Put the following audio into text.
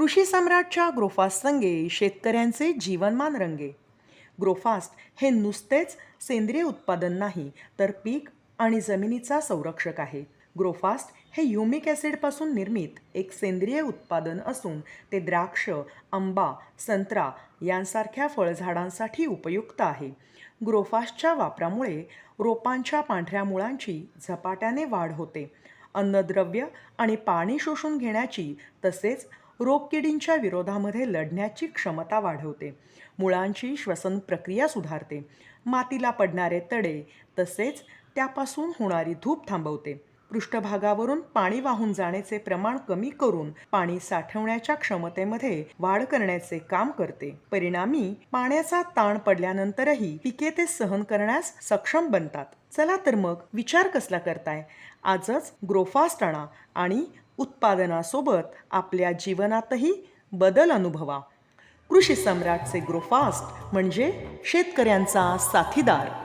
कृषी सम्राटच्या ग्रोफास्ट संगे शेतकऱ्यांचे जीवनमान रंगे. ग्रोफास्ट हे नुसतेच सेंद्रिय उत्पादन नाही तर पीक आणि जमिनीचा संरक्षक आहे. ग्रोफास्ट हे युमिक ॲसिडपासून निर्मित एक सेंद्रिय उत्पादन असून ते द्राक्ष आंबा संत्रा यांसारख्या फळझाडांसाठी उपयुक्त आहे. ग्रोफास्टच्या वापरामुळे रोपांच्या पांढऱ्या मुळांची झपाट्याने वाढ होते. अन्नद्रव्य आणि पाणी शोषून घेण्याची तसेच रोगकिडींच्या विरोधामध्ये लढण्याची क्षमता वाढवते. मुळांची श्वसन प्रक्रिया सुधारते. मातीला पडणारे तडे तसेच त्यापासून होणारी धूप थांबवते. पृष्ठभागावरून पाणी वाहून जाण्याचे प्रमाण कमी करून पाणी साठवण्याच्या क्षमतेमध्ये वाढ करण्याचे काम करते. परिणामी पाण्याचा ताण पडल्यानंतरही पिके ते सहन करण्यास सक्षम बनतात. चला तर मग विचार कसला करताय? आजच ग्रोफास्ट आणा आणि उत्पादनासोबत आपल्या जीवनातही बदल अनुभवा. कृषी सम्राटचे ग्रोफास्ट म्हणजे शेतकऱ्यांचा साथीदार.